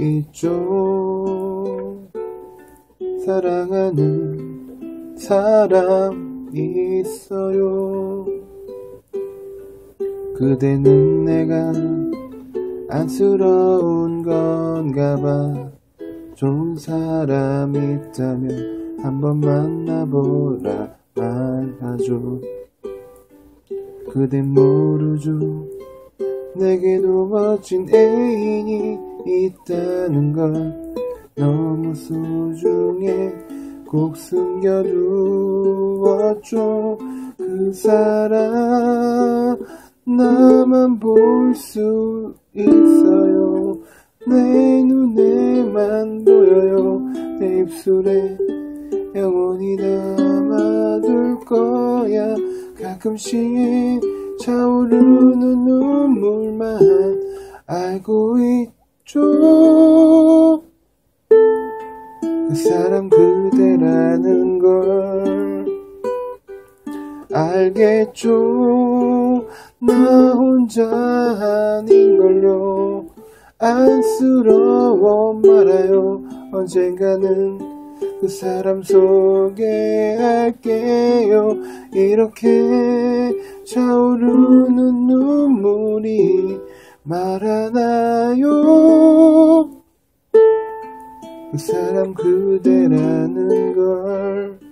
있죠. 사랑하는 사람 있어요. 그대는 내가 안쓰러운 건가 봐. 좋은 사람 있다면 한번 만나보라 말하죠. 그댄 모르죠. 내게도 멋진 애인이 있다는 걸 너무 소중해. 꼭 숨겨두었죠. 그 사람 나만 볼 수 있어요. 내 눈에만 보여요. 내 입술에 영원히 남아둘 거야. 가끔씩 차오르는 눈물만 알고 있 죠그 사람 그대라는 걸 알겠죠 나 혼자 아닌걸요. 안쓰러워 말아요. 언젠가는 그 사람 소개할게요. 이렇게 차오르는 눈물이 말하나요 그 사람 그대라는 걸